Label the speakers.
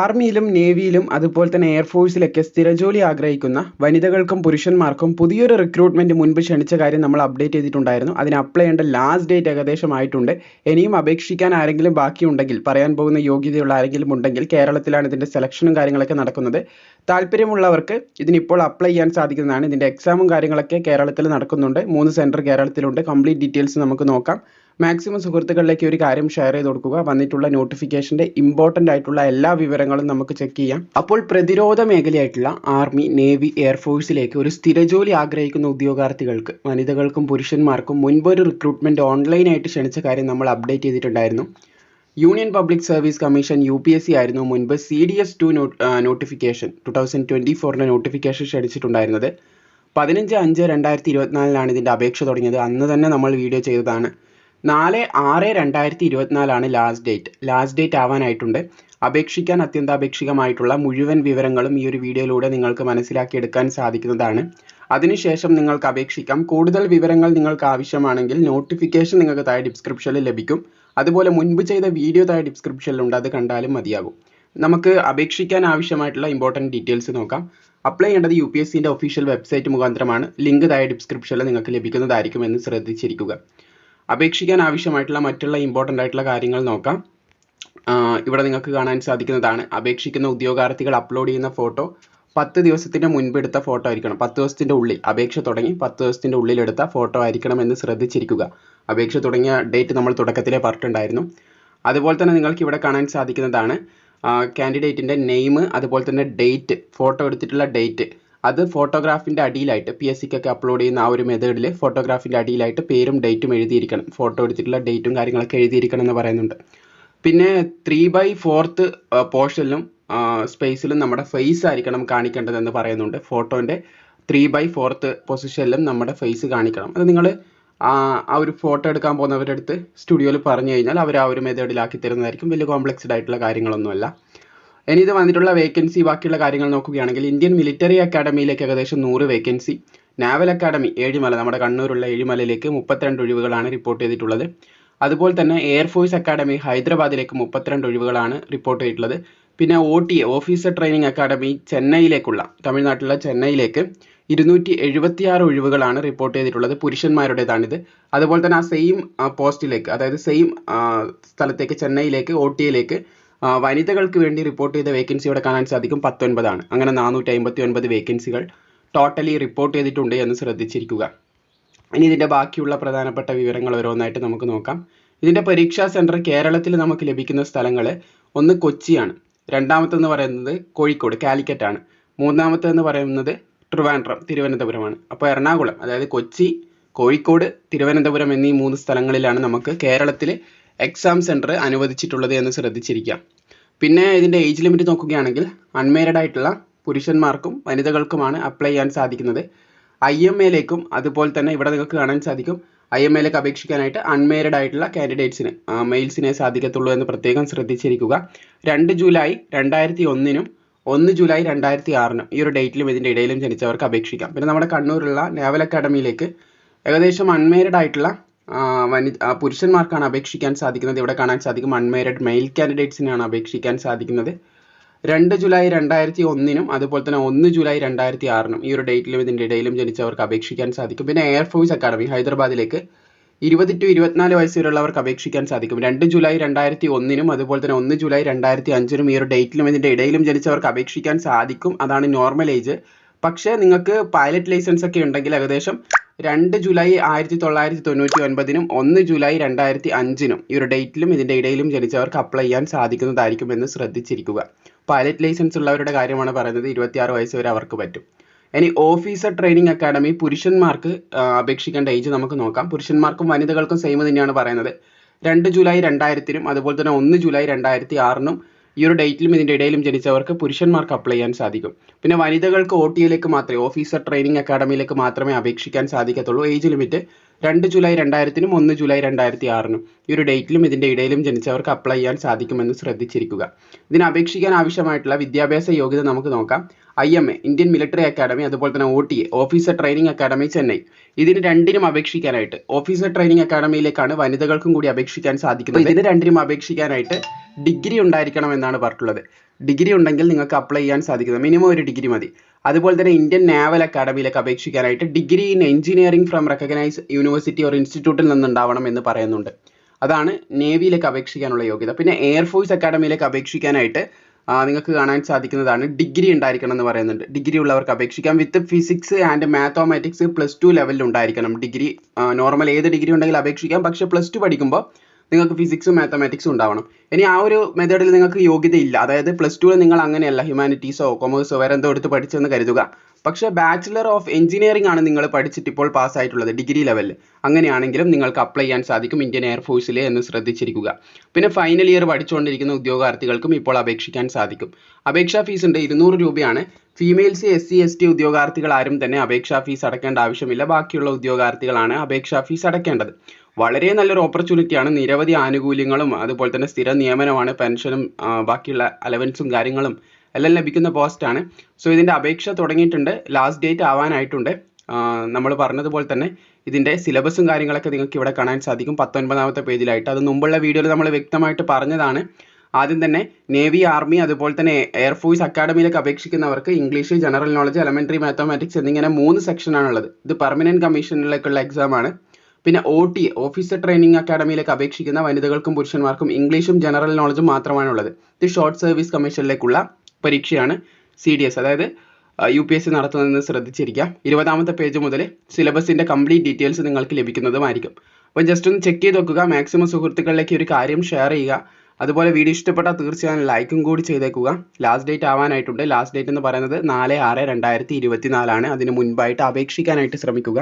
Speaker 1: ആർമിയിലും നേവിയിലും അതുപോലെ തന്നെ എയർഫോഴ്സിലൊക്കെ സ്ഥിരജോലി ആഗ്രഹിക്കുന്ന വനിതകൾക്കും പുരുഷന്മാർക്കും പുതിയൊരു റിക്രൂട്ട്മെന്റ് മുൻപ് ക്ഷണിച്ച കാര്യം നമ്മൾ അപ്ഡേറ്റ് ചെയ്തിട്ടുണ്ടായിരുന്നു. അതിന് അപ്ലൈ ചെയ്യേണ്ട ലാസ്റ്റ് ഡേറ്റ് ഏകദേശം ആയിട്ടുണ്ട്. ഇനിയും അപേക്ഷിക്കാൻ ആരെങ്കിലും ബാക്കിയുണ്ടെങ്കിൽ പറയാൻ പോകുന്ന യോഗ്യതയുള്ള ആരെങ്കിലും ഉണ്ടെങ്കിൽ കേരളത്തിലാണ് ഇതിന്റെ സെലക്ഷനും കാര്യങ്ങളൊക്കെ നടക്കുന്നത്. താല്പര്യമുള്ളവർക്ക് ഇതിനിപ്പോൾ അപ്ലൈ ചെയ്യാൻ സാധിക്കുന്നതാണ്. ഇതിന്റെ എക്സാമും കാര്യങ്ങളൊക്കെ കേരളത്തിൽ നടക്കുന്നുണ്ട്. മൂന്ന് സെന്റർ കേരളത്തിലുണ്ട്. കംപ്ലീറ്റ് ഡീറ്റെയിൽസ് നമുക്ക് നോക്കാം. മാക്സിമം സുഹൃത്തുക്കളിലേക്ക് ഒരു കാര്യം ഷെയർ ചെയ്ത് കൊടുക്കുക. വന്നിട്ടുള്ള നോട്ടിഫിക്കേഷന്റെ ഇമ്പോർട്ടന്റ് ആയിട്ടുള്ള എല്ലാ വിവരങ്ങളും നമുക്ക് ചെക്ക് ചെയ്യാം. അപ്പോൾ പ്രതിരോധ മേഖലയായിട്ടുള്ള ആർമി നേവി എയർഫോഴ്സിലേക്ക് ഒരു സ്ഥിര ജോലി ആഗ്രഹിക്കുന്ന ഉദ്യോഗാർത്ഥികൾക്ക് വനിതകൾക്കും പുരുഷന്മാർക്കും മുൻപ് ഒരു റിക്രൂട്ട്മെന്റ് ഓൺലൈനായിട്ട് ക്ഷണിച്ച കാര്യം നമ്മൾ അപ്ഡേറ്റ് ചെയ്തിട്ടുണ്ടായിരുന്നു. Union public service commission U P S C ആയിരുന്നു മുൻപ് C D S two notification two thousand twenty ഫോറിന്റെ നോട്ടിഫിക്കേഷൻ ക്ഷണിച്ചിട്ടുണ്ടായിരുന്നത്. പതിനഞ്ച് അഞ്ച് രണ്ടായിരത്തി ഇരുപത്തിനാലിലാണ് ഇതിന്റെ അപേക്ഷ തുടങ്ങിയത്. അന്ന് തന്നെ നമ്മൾ വീഡിയോ ചെയ്തതാണ്. നാല് ആറ് രണ്ടായിരത്തി ഇരുപത്തിനാലാണ് ലാസ്റ്റ് ഡേറ്റ് ലാസ്റ്റ് ഡേറ്റ് ആവാനായിട്ടുണ്ട്. അപേക്ഷിക്കാൻ അത്യന്താപേക്ഷികമായിട്ടുള്ള മുഴുവൻ വിവരങ്ങളും ഈ ഒരു വീഡിയോയിലൂടെ നിങ്ങൾക്ക് മനസ്സിലാക്കിയെടുക്കാൻ സാധിക്കുന്നതാണ്. അതിനുശേഷം നിങ്ങൾക്ക് അപേക്ഷിക്കാം. കൂടുതൽ വിവരങ്ങൾ നിങ്ങൾക്ക് ആവശ്യമാണെങ്കിൽ നോട്ടിഫിക്കേഷൻ നിങ്ങൾക്ക് താഴെ ഡിസ്ക്രിപ്ഷനിൽ ലഭിക്കും. അതുപോലെ മുൻപ് ചെയ്ത വീഡിയോ താഴെ ഡിസ്ക്രിപ്ഷനിലുണ്ട് അത് കണ്ടാലും മതിയാകും. നമുക്ക് അപേക്ഷിക്കാൻ ആവശ്യമായിട്ടുള്ള ഇമ്പോർട്ടന്റ് ഡീറ്റെയിൽസ് നോക്കാം. അപ്ലൈ ചെയ്യേണ്ടത് യു പി എസ് സിന്റെ ഒഫീഷ്യൽ വെബ്സൈറ്റ് മുഖാന്തരമാണ്. ലിങ്ക് താഴെ ഡിസ്ക്രിപ്ഷനിൽ നിങ്ങൾക്ക് ലഭിക്കുന്നതായിരിക്കും എന്ന് ശ്രദ്ധിച്ചിരിക്കുക. അപേക്ഷിക്കാൻ ആവശ്യമായിട്ടുള്ള മറ്റുള്ള ഇമ്പോർട്ടന്റ് ആയിട്ടുള്ള കാര്യങ്ങൾ നോക്കാം. ഇവിടെ നിങ്ങൾക്ക് കാണാൻ സാധിക്കുന്നതാണ്. അപേക്ഷിക്കുന്ന ഉദ്യോഗാർത്ഥികൾ അപ്ലോഡ് ചെയ്യുന്ന ഫോട്ടോ പത്ത് ദിവസത്തിന്റെ മുൻപ് എടുത്ത ഫോട്ടോ ആയിരിക്കണം. പത്ത് ദിവസത്തിന്റെ ഉള്ളിൽ അപേക്ഷ തുടങ്ങി പത്ത് ദിവസത്തിന്റെ ഉള്ളിൽ എടുത്ത ഫോട്ടോ ആയിരിക്കണം എന്ന് ശ്രദ്ധിച്ചിരിക്കുക. അപേക്ഷ തുടങ്ങിയ ഡേറ്റ് നമ്മൾ തുടക്കത്തിലേ പറഞ്ഞിട്ടുണ്ടായിരുന്നു. അതുപോലെ തന്നെ നിങ്ങൾക്ക് ഇവിടെ കാണാൻ സാധിക്കുന്നതാണ് കാൻഡിഡേറ്റിന്റെ നെയിം അതുപോലെ തന്നെ ഡേറ്റ് ഫോട്ടോ എടുത്തിട്ടുള്ള ഡേറ്റ് അത് ഫോട്ടോഗ്രാഫിന്റെ അടിയിലായിട്ട് പി എസ് സിക്കൊക്കെ അപ്ലോഡ് ചെയ്യുന്ന ആ ഒരു മെത്തേഡിൽ ഫോട്ടോഗ്രാഫിന്റെ അടിയിലായിട്ട് പേരും ഡേറ്റും എഴുതിയിരിക്കണം. ഫോട്ടോ എടുത്തിട്ടുള്ള ഡേറ്റും കാര്യങ്ങളൊക്കെ എഴുതിയിരിക്കണം എന്ന് പറയുന്നുണ്ട്. പിന്നെ ത്രീ ബൈ ഫോർത്ത് പോർഷനിലും സ്പേസിലും നമ്മുടെ ഫേസ് ആയിരിക്കണം കാണിക്കേണ്ടതെന്ന് പറയുന്നുണ്ട്. ഫോട്ടോന്റെ ത്രീ ബൈ ഫോർത്ത് പൊസിഷനിലും നമ്മുടെ ഫേസ് കാണിക്കണം. അത് നിങ്ങൾ ആ ഒരു ഫോട്ടോ എടുക്കാൻ പോകുന്നവരുടെ അടുത്ത് സ്റ്റുഡിയോയിൽ പറഞ്ഞു കഴിഞ്ഞാൽ അവർ ആ ഒരു മെത്തേഡിലാക്കി തരുന്നതായിരിക്കും. വലിയ കോംപ്ലക്സ്ഡ് ആയിട്ടുള്ള കാര്യങ്ങളൊന്നുമല്ല. ഇനി ഇത് വന്നിട്ടുള്ള വേക്കൻസി ബാക്കിയുള്ള കാര്യങ്ങൾ നോക്കുകയാണെങ്കിൽ ഇന്ത്യൻ മിലിറ്ററി അക്കാഡമിയിലേക്ക് ഏകദേശം നൂറ് വേക്കൻസി നാവൽ അക്കാഡമി ഏഴിമല നമ്മുടെ കണ്ണൂരുള്ള ഏഴിമലയിലേക്ക് മുപ്പത്തിരണ്ട് ഒഴിവുകളാണ് റിപ്പോർട്ട് ചെയ്തിട്ടുള്ളത്. അതുപോലെ തന്നെ എയർഫോഴ്സ് അക്കാഡമി ഹൈദരാബാദിലേക്ക് മുപ്പത്തിരണ്ട് ഒഴിവുകളാണ് റിപ്പോർട്ട് ചെയ്തിട്ടുള്ളത്. പിന്നെ O T officer training academy ചെന്നൈയിലേക്കുള്ള തമിഴ്നാട്ടിലുള്ള ചെന്നൈയിലേക്ക് ഇരുന്നൂറ്റി എഴുപത്തിയാറ് ഒഴിവുകളാണ് റിപ്പോർട്ട് ചെയ്തിട്ടുള്ളത്. പുരുഷന്മാരുടേതാണിത്. അതുപോലെ തന്നെ ആ സെയിം പോസ്റ്റിലേക്ക് അതായത് സെയിം സ്ഥലത്തേക്ക് ചെന്നൈയിലേക്ക് ഒ ടിയിലേക്ക് വനിതകൾക്ക് വേണ്ടി റിപ്പോർട്ട് ചെയ്ത വേക്കൻസി ഇവിടെ കാണാൻ സാധിക്കും പത്തൊൻപതാണ്. അങ്ങനെ നാനൂറ്റി അമ്പത്തി ഒൻപത് വേക്കൻസികൾ ടോട്ടലി റിപ്പോർട്ട് ചെയ്തിട്ടുണ്ട് എന്ന് ശ്രദ്ധിച്ചിരിക്കുക. ഇനി ഇതിന്റെ ബാക്കിയുള്ള പ്രധാനപ്പെട്ട വിവരങ്ങൾ ഓരോന്നായിട്ട് നമുക്ക് നോക്കാം. ഇതിന്റെ പരീക്ഷാ സെന്റർ കേരളത്തിൽ നമുക്ക് ലഭിക്കുന്ന സ്ഥലങ്ങൾ ഒന്ന് കൊച്ചിയാണ്. രണ്ടാമത്തെന്ന് പറയുന്നത് കോഴിക്കോട് കാലിക്കറ്റാണ്. മൂന്നാമത്തെന്ന് പറയുന്നത് ട്രിവാൻഡ്രം തിരുവനന്തപുരമാണ്. അപ്പോൾ എറണാകുളം അതായത് കൊച്ചി കോഴിക്കോട് തിരുവനന്തപുരം എന്നീ മൂന്ന് സ്ഥലങ്ങളിലാണ് നമുക്ക് കേരളത്തിൽ എക്സാം സെന്റർ അനുവദിച്ചിട്ടുള്ളത് എന്ന് ശ്രദ്ധിച്ചിരിക്കുക പിന്നെ ഇതിന്റെ ഏജ് ലിമിറ്റ് നോക്കുകയാണെങ്കിൽ അൺമേരിഡ് ആയിട്ടുള്ള പുരുഷന്മാർക്കും വനിതകൾക്കുമാണ് അപ്ലൈ ചെയ്യാൻ സാധിക്കുന്നത്. ഐ എം എയിലേക്കും അതുപോലെ തന്നെ ഇവിടെ നിങ്ങൾക്ക് കാണാൻ സാധിക്കും. ഐ എം എയിലേക്ക് അപേക്ഷിക്കാനായിട്ട് അൺമേരിഡ് ആയിട്ടുള്ള കാൻഡിഡേറ്റ്സിന് മെയിൽസിനെ സാധിക്കത്തുള്ളൂ എന്ന് പ്രത്യേകം ശ്രദ്ധിച്ചിരിക്കുക. രണ്ട് ജൂലൈ രണ്ടായിരത്തി ഒന്നിനും ഒന്ന് ജൂലൈ രണ്ടായിരത്തി ആറിനും ഈ ഒരു ഡേറ്റിലും ഇതിന്റെ ഇടയിലും ജനിച്ചവർക്ക് അപേക്ഷിക്കാം. പിന്നെ നമ്മുടെ കണ്ണൂരുള്ള നേവൽ അക്കാഡമിയിലേക്ക് ഏകദേശം അൺമേരിഡ് ആയിട്ടുള്ള വനി പുരുഷന്മാർക്കാണ് അപേക്ഷിക്കാൻ സാധിക്കുന്നത്. ഇവിടെ കാണാൻ സാധിക്കും അൺമേരിഡ് മെയിൽ കാൻഡിഡേറ്റ്സിനാണ് അപേക്ഷിക്കാൻ സാധിക്കുന്നത്. രണ്ട് ജൂലൈ രണ്ടായിരത്തി ഒന്നിനും അതുപോലെ തന്നെ ഒന്ന് ജൂലൈ രണ്ടായിരത്തി ആറിനും ഈ ഒരു ഡേറ്റിലും ഇതിന്റെ ഇടയിലും ജനിച്ചവർക്ക് അപേക്ഷിക്കാൻ സാധിക്കും. പിന്നെ എയർഫോഴ്സ് അക്കാഡമി ഹൈദരാബാദിലേക്ക് ഇരുപത് ടു ഇരുപത്തിനാല് വയസ്സ് വരെയുള്ളവർക്ക് അപേക്ഷിക്കാൻ സാധിക്കും. രണ്ട് ജൂലൈ രണ്ടായിരത്തി ഒന്നിനും അതുപോലെ തന്നെ ഒന്ന് ജൂലൈ രണ്ടായിരത്തി അഞ്ചിനും ഈ ഒരു ഡേറ്റിലും ഇതിന്റെ ഇടയിലും ജനിച്ചവർക്ക് അപേക്ഷിക്കാൻ സാധിക്കും. അതാണ് നോർമൽ ഏജ് പക്ഷേ നിങ്ങൾക്ക് പൈലറ്റ് ലൈസൻസ് ഒക്കെ ഉണ്ടെങ്കിൽ ഏകദേശം രണ്ട് ജൂലൈ ആയിരത്തി തൊള്ളായിരത്തി തൊണ്ണൂറ്റി ഒൻപതിനും ഒന്ന് ജൂലൈ രണ്ടായിരത്തി അഞ്ചിനും ഈ ഒരു ഡേറ്റിലും ഇതിന്റെ ഇടയിലും ജനിച്ചവർക്ക് അപ്ലൈ ചെയ്യാൻ സാധിക്കുന്നതായിരിക്കും എന്ന് ശ്രദ്ധിച്ചിരിക്കുക. പൈലറ്റ് ലൈസൻസ് ഉള്ളവരുടെ കാര്യമാണ് പറയുന്നത് ഇരുപത്തിയാറ് വയസ്സ് വരെ അവർക്ക് പറ്റും. ഇനി ഓഫീസർ ട്രെയിനിങ് അക്കാഡമി പുരുഷന്മാർക്ക് അപേക്ഷിക്കേണ്ട ഏജ് നമുക്ക് നോക്കാം. പുരുഷന്മാർക്കും വനിതകൾക്കും സെയിം തന്നെയാണ് പറയുന്നത്. രണ്ട് ജൂലൈ രണ്ടായിരത്തിനും അതുപോലെ തന്നെ ഒന്ന് ജൂലൈ രണ്ടായിരത്തി ആറിനും ഈ ഒരു ഡേറ്റിലും ഇതിന്റെ ഇടയിലും ജനിച്ചവർക്ക് പുരുഷന്മാർക്ക് അപ്ലൈ ചെയ്യാൻ സാധിക്കും. പിന്നെ വനിതകൾക്ക് ഒ ടിയിലേക്ക് മാത്രമേ ഓഫീസർ ട്രെയിനിങ് അക്കാഡമിയിലേക്ക് മാത്രമേ അപേക്ഷിക്കാൻ സാധിക്കത്തുള്ളൂ. ഏജ് ലിമിറ്റ് രണ്ട് ജൂലൈ രണ്ടായിരത്തിനും ഒന്ന് ജൂലൈ രണ്ടായിരത്തി ആറിനും ഈ ഒരു ഡേറ്റിലും ഇതിന്റെ ഇടയിലും ജനിച്ചവർക്ക് അപ്ലൈ ചെയ്യാൻ സാധിക്കുമെന്ന് ശ്രദ്ധിച്ചിരിക്കുക. ഇതിന് അപേക്ഷിക്കാൻ ആവശ്യമായിട്ടുള്ള വിദ്യാഭ്യാസ യോഗ്യത നമുക്ക് നോക്കാം. I M A Indian military academy അതുപോലെ തന്നെ O T A officer training academy Chennai ഇതിന് രണ്ടിനും അപേക്ഷിക്കാനായിട്ട് ഓഫീസർ ട്രെയിനിങ് അക്കാഡമിയിലേക്കാണ് വനിതകൾക്കും കൂടി അപേക്ഷിക്കാൻ സാധിക്കുന്നത്. ഇതിന് രണ്ടിനും അപേക്ഷിക്കാനായിട്ട് ഡിഗ്രി ഉണ്ടായിരിക്കണം എന്നാണ് പറഞ്ഞിട്ടുള്ളത്. ഡിഗ്രി ഉണ്ടെങ്കിൽ നിങ്ങൾക്ക് അപ്ലൈ ചെയ്യാൻ സാധിക്കുന്നത് മിനിമം ഒരു ഡിഗ്രി മതി. അതുപോലെ തന്നെ ഇന്ത്യൻ നാവൽ അക്കാഡമിയിലേക്ക് അപേക്ഷിക്കാനായിട്ട് degree in engineering from recognise university or ഇൻസ്റ്റിറ്റ്യൂട്ടിൽ നിന്നുണ്ടാവണം എന്ന് പറയുന്നുണ്ട്. അതാണ് നേവിയിലേക്ക് അപേക്ഷിക്കാനുള്ള യോഗ്യത. പിന്നെ എയർഫോഴ്സ് അക്കാഡമിയിലേക്ക് അപേക്ഷിക്കാനായിട്ട് നിങ്ങൾക്ക് കാണാൻ സാധിക്കുന്നതാണ് ഡിഗ്രി ഉണ്ടായിരിക്കണം എന്ന് പറയുന്നുണ്ട്. ഡിഗ്രി ഉള്ളവർക്ക് അപേക്ഷിക്കാം. With physics and mathematics plus two ലെവലിൽ ഉണ്ടായിരിക്കണം. ഡിഗ്രി നോർമൽ ഏത് ഡിഗ്രി ഉണ്ടെങ്കിലും അപേക്ഷിക്കാം. പക്ഷേ പ്ലസ് ടു പഠിക്കുമ്പോൾ നിങ്ങൾക്ക് ഫിസിക്സും മാത്തമാറ്റിക്സും ഉണ്ടാവണം. ഇനി ആ ഒരു മെത്തേഡിൽ നിങ്ങൾക്ക് യോഗ്യതയില്ല. അതായത് പ്ലസ് ടുവിൽ നിങ്ങൾ അങ്ങനെയല്ല ഹ്യൂമാനിറ്റീസോ കൊമേഴ്സോ വേറെ എന്തോ എടുത്ത് പഠിച്ചെന്ന് കരുതുക. പക്ഷെ ബാച്ചിലർ ഓഫ് എഞ്ചിനീയറിംഗ് ആണ് നിങ്ങൾ പഠിച്ചിട്ട് ഇപ്പോൾ പാസ്സായിട്ടുള്ളത് ഡിഗ്രി ലെവലിൽ അങ്ങനെയാണെങ്കിലും നിങ്ങൾക്ക് അപ്ലൈ ചെയ്യാൻ സാധിക്കും ഇന്ത്യൻ എയർഫോഴ്സിൽ എന്ന് ശ്രദ്ധിച്ചിരിക്കുക. പിന്നെ ഫൈനൽ ഇയർ പഠിച്ചുകൊണ്ടിരിക്കുന്ന ഉദ്യോഗാർത്ഥികൾക്കും ഇപ്പോൾ അപേക്ഷിക്കാൻ സാധിക്കും. അപേക്ഷാ ഫീസ് ഉണ്ട് ഇരുന്നൂറ് രൂപയാണ്. Females S C S T ഉദ്യോഗാർത്ഥികൾ ആരും തന്നെ അപേക്ഷാ ഫീസ് അടക്കേണ്ട ആവശ്യമില്ല. ബാക്കിയുള്ള ഉദ്യോഗാർത്ഥികളാണ് അപേക്ഷാ ഫീസ് അടയ്ക്കേണ്ടത് വളരെ നല്ലൊരു ഓപ്പർച്യൂണിറ്റിയാണ് നിരവധി ആനുകൂല്യങ്ങളും അതുപോലെ തന്നെ സ്ഥിര നിയമനമാണ് പെൻഷനും ബാക്കിയുള്ള അലവൻസും കാര്യങ്ങളും എല്ലാം ലഭിക്കുന്ന പോസ്റ്റാണ് സോ ഇതിന്റെ അപേക്ഷ തുടങ്ങിയിട്ടുണ്ട്. ലാസ്റ്റ് ഡേറ്റ് ആവാനായിട്ടുണ്ട്. നമ്മൾ പറഞ്ഞതുപോലെ തന്നെ ഇതിന്റെ സിലബസും കാര്യങ്ങളൊക്കെ നിങ്ങൾക്ക് ഇവിടെ കാണാൻ സാധിക്കും. പത്തൊൻപതാമത്തെ പേജിലായിട്ട്. അത് മുമ്പുള്ള വീഡിയോയിൽ നമ്മൾ വ്യക്തമായിട്ട് പറഞ്ഞതാണ്. ആദ്യം തന്നെ നേവി ആർമി അതുപോലെ തന്നെ എയർഫോഴ്സ് അക്കാഡമിയിലേക്ക് അപേക്ഷിക്കുന്നവർക്ക് English general knowledge elementary mathematics എന്നിങ്ങനെ മൂന്ന് സെക്ഷനാണുള്ളത് ഇത് പെർമനന്റ് കമ്മീഷനിലേക്കുള്ള എക്സാം ആണ്. പിന്നെ ഒ ടി ഓഫീസർ ട്രെയിനിങ് അക്കാഡമിയിലേക്ക് അപേക്ഷിക്കുന്ന വനിതകൾക്കും പുരുഷന്മാർക്കും ഇംഗ്ലീഷും ജനറൽ നോളജും മാത്രമാണുള്ളത്. ഇത് ഷോർട്ട് സർവീസ് കമ്മീഷനിലേക്കുള്ള പരീക്ഷയാണ് സി ഡി എസ് അതായത് യു പി എസ് സി നടത്തുന്നതെന്ന് ശ്രദ്ധിച്ചിരിക്കുക ഇരുപതാമത്തെ പേജ് മുതൽ സിലബസിന്റെ കംപ്ലീറ്റ് ഡീറ്റെയിൽസ് നിങ്ങൾക്ക് ലഭിക്കുന്നതുമായിരിക്കും. അപ്പോൾ ജസ്റ്റ് ഒന്ന് ചെക്ക് ചെയ്ത് നോക്കുക. മാക്സിമം സുഹൃത്തുക്കളിലേക്ക് ഒരു കാര്യം ഷെയർ ചെയ്യുക. അതുപോലെ വീഡിയോ ഇഷ്ടപ്പെട്ടാൽ തീർച്ചയായും ലൈക്കും കൂടി ചെയ്തേക്കുക. ലാസ്റ്റ് ഡേറ്റ് ആവാനായിട്ടുണ്ട്. ലാസ്റ്റ് ഡേറ്റ് എന്ന് പറയുന്നത് നാല് ആറ് രണ്ടായിരത്തി ഇരുപത്തി നാലാണ് അതിന് മുൻപായിട്ട് അപേക്ഷിക്കാനായിട്ട് ശ്രമിക്കുക.